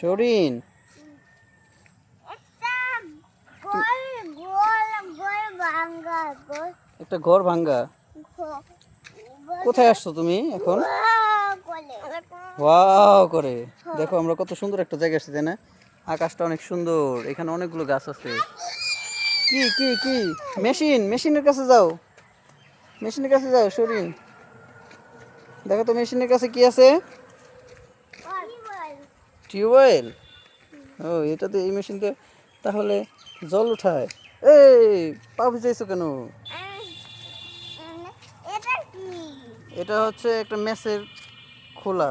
শরীন। একটা ঘর ভাঙ্গা কোথায় আসছো তুমি এখন? ওয়াও করে। দেখো আমরা কত সুন্দর একটা জায়গা আসছি তাই না? আকাশটা অনেক সুন্দর এখানে অনেকগুলো গাছ আছে। কি কি কি? মেশিন মেশিনের কাছে যাও। মেশিনের কাছে যাও শরীন। দেখো তো মেশিনের কাছে কি আছে? টিউবওয়েল? ও এটাতে এই মেশিনতে তাহলে জল উঠায়। এই পা ভিজাইছো কেন? এটা হচ্ছে একটা মেসের খোলা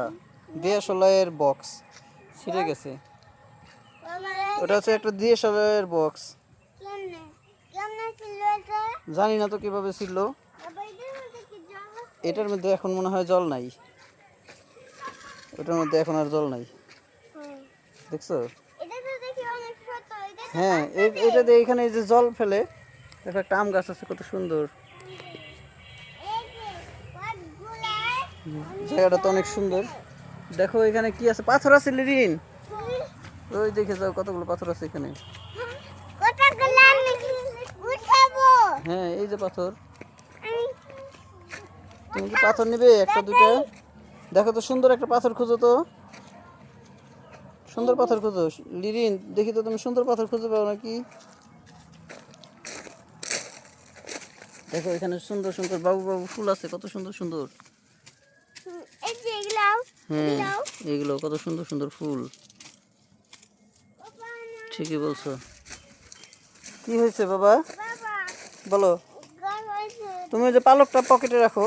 দিয়াশলাইয়ের বক্স ছিঁড়ে গেছে। ওটা হচ্ছে একটা দিয়াশলাইয়ের বক্স। এটা? জানি না তো কীভাবে ছিল এটার মধ্যে এখন মনে হয় জল নাই। ওটার মধ্যে এখন আর জল নাই। দেখছ? হ্যাঁ এটা দিয়ে এখানে এই যে জল ফেলে দেখো একটা আম গাছ আছে কত সুন্দর। জায়গাটা তো অনেক সুন্দর। দেখো এখানে কি আছে? পাথর আছে লিরিন। ওই দেখে যাও কতগুলো পাথর আছে এখানে। হ্যাঁ এই যে পাথর। তুমি কি পাথর নেবে? একটা দুইটা? দেখো তো সুন্দর একটা পাথর খুঁজো তো। সুন্দর পাথর খুঁজো। লিরিন দেখি তো তুমি সুন্দর পাথর খুঁজে পাও নাকি? দেখো এখানে সুন্দর সুন্দর বাবু বাবু ফুল আছে কত সুন্দর সুন্দর। হ্যাঁ এগুলো কত সুন্দর সুন্দর ফুল। ঠিকই বলছো। কি হয়েছে বাবা? বলো। তুমি ওই যে পালকটা পকেটে রাখো।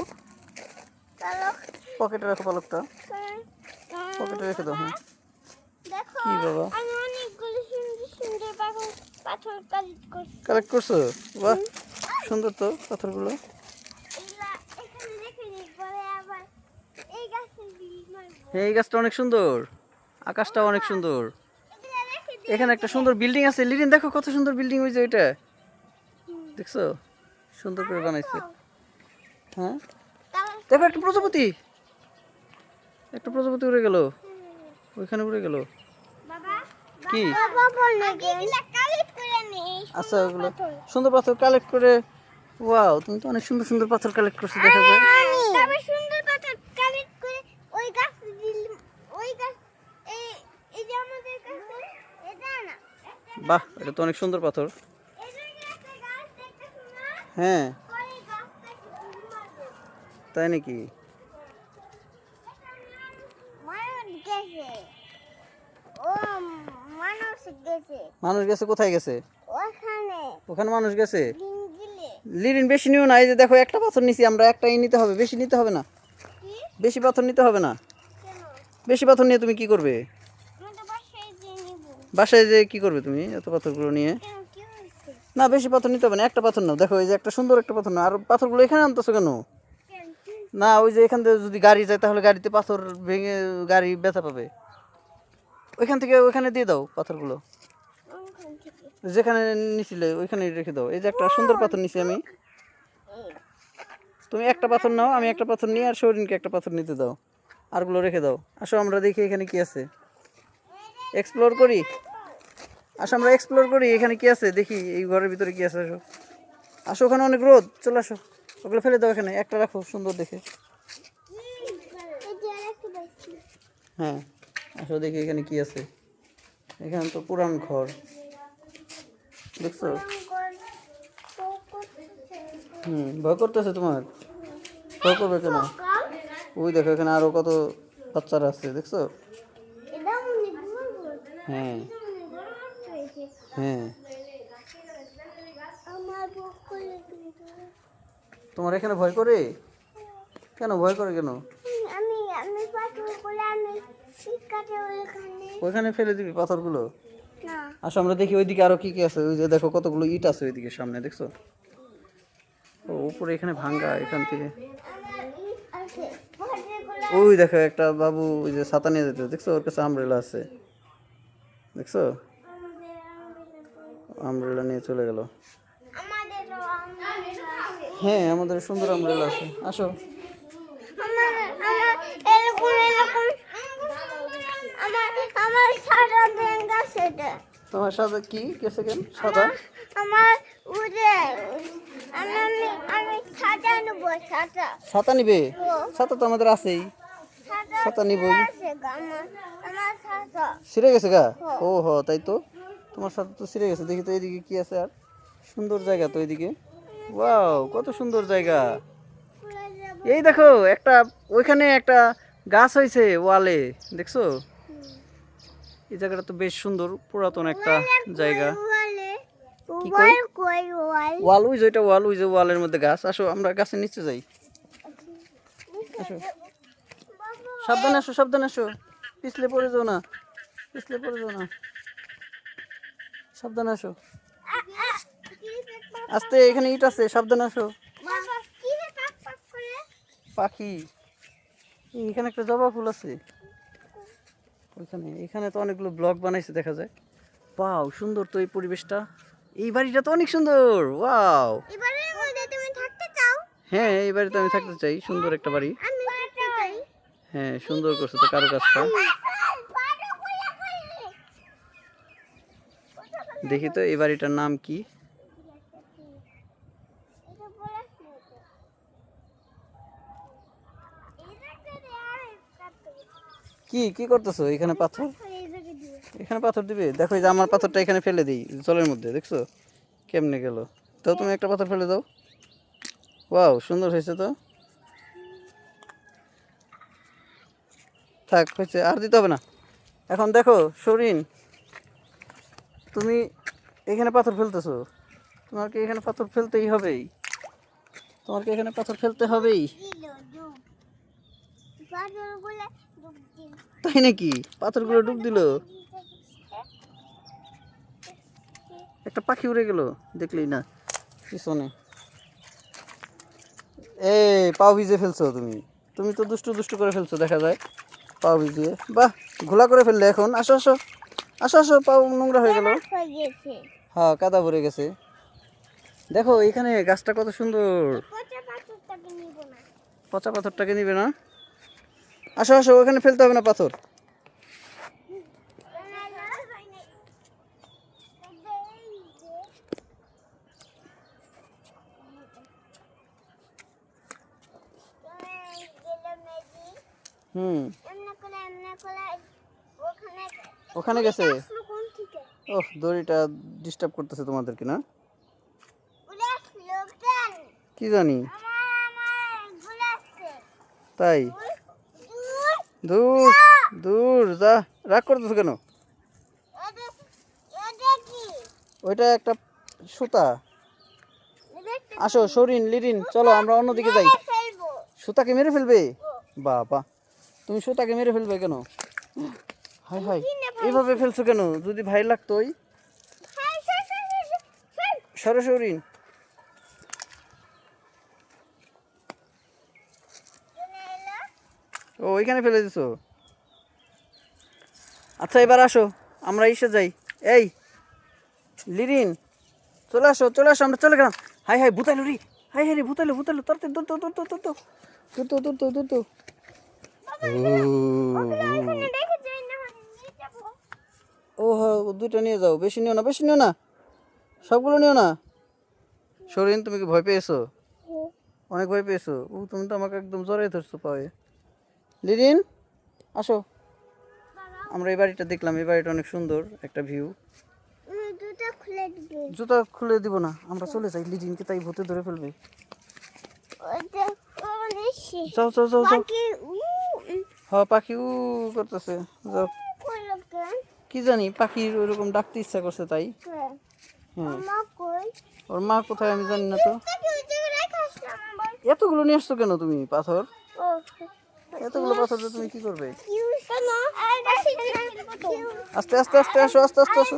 পকেটে রাখো পালকটা। হুম, পকেটে রেখে দাও হ্যাঁ। কি বাবা? কালেক্ট করছ। বাহ সুন্দর তো পাথরগুলো। এই গাছটা অনেক সুন্দর। আকাশটা অনেক সুন্দর। এখানে একটা সুন্দর বিল্ডিং আছে। লিরিন দেখো কত সুন্দর বিল্ডিং হয়েছে ওইটা। দেখছ? সুন্দর করে বানাইছে। হ্যাঁ? দেখো একটা প্রজাপতি। একটা প্রজাপতি উড়ে গেল। ওইখানে উড়ে গেল। কি? আচ্ছা ওগুলো সুন্দর পাথর কালেক্ট করে ওয়াও তুমি তো অনেক সুন্দর সুন্দর পাথর কালেক্ট করছ দেখা যায়। বাহ এটা তো অনেক সুন্দর পাথর। হ্যাঁ। তাই নাকি মানুষ গেছে ও মানুষ গেছে কোথায় গেছে? ওখানে। ওখানে মানুষ গেছে? লিরিন বেশি নিও না এই যে দেখো একটা পাথর নিছি আমরা একটাই নিতে হবে বেশি নিতে হবে না। বেশি পাথর নিতে হবে না। বেশি পাথর নিয়ে তুমি কি করবে? বাসায় যে কি করবে তুমি এত পাথরগুলো নিয়ে? না বেশি পাথর নিতে হবে না একটা পাথর নাও। দেখো এই যে একটা সুন্দর একটা পাথর নাও। আর পাথরগুলো এখানে আনতেছো কেন? না ওই যে এখান থেকে যদি গাড়ি যায় তাহলে গাড়িতে পাথর ভেঙে গাড়ি ব্যথা পাবে। ওইখান থেকে ওইখানে দিয়ে দাও পাথরগুলো। যেখানে নিছিলে ওইখানে রেখে দাও। এই যে একটা সুন্দর পাথর নিছি আমি। তুমি একটা পাথর নাও, আমি একটা পাথর নিয়ে আর শরীরকে একটা পাথর নিতে দাও। আরগুলো রেখে দাও। আসো, আমরা দেখি এখানে কি আছে। এক্সপ্লোর করি। আসো, আমরা এক্সপ্লোর করি, এখানে কি আছে? দেখি, এই ঘরের ভিতরে কি আছে, আসো। আসো, ওখানে অনেক রোদ। চলে আসো। ওগুলো ফেলে দাও এখানে। একটা রাখো, সুন্দর দেখে। হ্যাঁ। আসো, দেখি এখানে কি আছে। এখানে তো পুরান ঘর। দেখছ? হুম ভয় করতেছে তোমার? ভয় করবে কেন? ওই দেখো এখানে আরও কত বাচ্চারা আছে দেখছ? হ্যাঁ। হ্যাঁ। তোমার এখানে ভয় করে? কেন ভয় করে কেন? ওইখানে ফেলে দিবি পাথরগুলো? আসো আমরা দেখি ওইদিকে আরও কি কি আছে। ওই যে দেখো কতগুলো ইট আছে ওইদিকে সামনে, দেখছ? ও, উপরে এখানে ভাঙ্গা এখান থেকে। ওই দেখো, একটা বাবু ওই যে ছাতা নিয়ে যেতে, দেখছ? ওর কাছে আমব্রেলা আছে। দেখছ? আমব্রেলা নিয়ে চলে গেল। হ্যাঁ আমাদের সুন্দর আমব্রেলা আছে। আসো। আমার আমার এটা। তোমার সাদা কি? কে সেকেন্ড সাদা? আমার উড়ে। আমি আমি আমি সাদা নেব সাদা। ছাতা নিবে? ও। ছাতা তো আমাদের আছেই। সাদা ছাতা সাদা। ছিঁড়ে গেছে গা। ও। হ তাই তো। তোমার সাথে তো ছিঁড়ে গেছে। দেখি তো এদিকে কি আছে আর। সুন্দর জায়গা তো এদিকে। ওয়াও কত সুন্দর জায়গা। এই দেখো একটা ওইখানে একটা গাছ হয়েছে ওয়ালে। দেখছ? এই জায়গাটা তো বেশ সুন্দর পুরাতন একটা জায়গা। কি ওয়াল যে ওইটা ওয়াল যে ওয়ালের মধ্যে গাছ। আসো আমরা গাছের নিচে যাই। আসো। সাবধানে আসো সাবধানে আসো। পিছলে পড়ে যাও না। পিছলে পড়ে যাও না। সাবধানে আসো। আস্তে এখানে ইট আছে সাবধানে আসো। পাখি। এখানে একটা জবা ফুল আছে। ওইখানে। এখানে তো অনেকগুলো ব্লক বানাইছে দেখা যায়। ওয়াও সুন্দর তো এই পরিবেশটা। এই বাড়িটা তো অনেক সুন্দর ওয়াও। হ্যাঁ এই বাড়িতে আমি থাকতে চাই সুন্দর একটা বাড়ি। হ্যাঁ সুন্দর করছে তো কারও কাজটা দেখি তো এই বাড়িটার নাম কি? কি কি করতেছো? এখানে পাথর? এখানে পাথর দিবে? দেখো যে আমার পাথরটা এখানে ফেলে দিই জলের মধ্যে দেখছ? কেমনে গেল? তো তুমি একটা পাথর ফেলে দাও। ওয়াও সুন্দর হয়েছে তো? থাক হয়েছে আর দিতে হবে না। এখন দেখো সরিন তুমি এখানে পাথর ফেলতেছো। তোমার কি এখানে পাথর ফেলতেই হবেই? তোমার কি এখানে পাথর ফেলতে হবেই? তাই নাকি? পাথরগুলো ডুব দিল। একটা পাখি উড়ে গেল, দেখলেই না। পিছনে। এ পাও ভিজে ফেলছো তুমি। তুমি তো দুষ্টু দুষ্টু করে ফেলছো, দেখা যায়। পাও ভিজিয়ে। বাহ, ঘোলা করে ফেললে এখন। আসো আসো। আসো আসো, পাও নোংরা হয়ে গেল। হ্যাঁ কাদা ভরে গেছে। দেখো, এখানে গাছটা কত সুন্দর। পচা পাথরটাকে নিবে না? আসো আসো ওখানে ফেলতে হবে না পাথর। হুম। ওখানে গেছে? ওহ দড়িটা ডিস্টার্ব করতেছে তোমাদেরকে না? কি জানি? তাই? দূর দূর, যা, রাগ করতেছো কেন? ওইটা একটা সুতা। আসো সরিন লিরিন, চলো, আমরা অন্যদিকে যাই। সুতাকে মেরে ফেলবে? বাবা, তুমি সুতাকে মেরে ফেলবে কেন? হাই হাই এইভাবে ফেলছো কেন? যদি ভাই লাগতো লাগতোই সরাসরি ও ওইখানে ফেলে দিছো? আচ্ছা এবার আসো আমরা এসে যাই। এই লিরিন চলে আসো চলে আসো আমরা চলে গেলাম। হাই হাই ভূতাইলো রে। হাই হাই রে ভূতাইলো ভূতাইলো তাড়াতাড়ি দূর দূর দূর দূর দূর দূর দূর দূর দূর দূর ও হ্যাঁ দুইটা নিয়ে যাও বেশি নিও না বেশি নিও না। সবগুলো নিও না। সরিন তুমি কি ভয় পেয়েছ? অনেক ভয় পেয়েছ? ও তুমি তো আমাকে একদম জড়াই ধরছো পায়ে। লিরিন আসো। আমরা এই বাড়িটা দেখলাম এই বাড়িটা অনেক সুন্দর একটা ভিউ জুতা খুলে দিব। না আমরা চলে যাই লিরিনকে তাই ভূতে ধরে ফেলবে। শেষ যাও যাও যাও যাও। হ্যাঁ পাখি উ করতেছে। যাও। কি জানি পাখির ওইরকম ডাকতে ইচ্ছা করছে তাই। হ্যাঁ। ওর মা কোথায় আমি জানি না তো। এতগুলো নিয়ে আসছো কেন তুমি পাথর? এতগুলো পাথর দিয়ে তুমি কি করবে? আস্তে আস্তে আস্তে আসো আস্তে আস্তে আসো।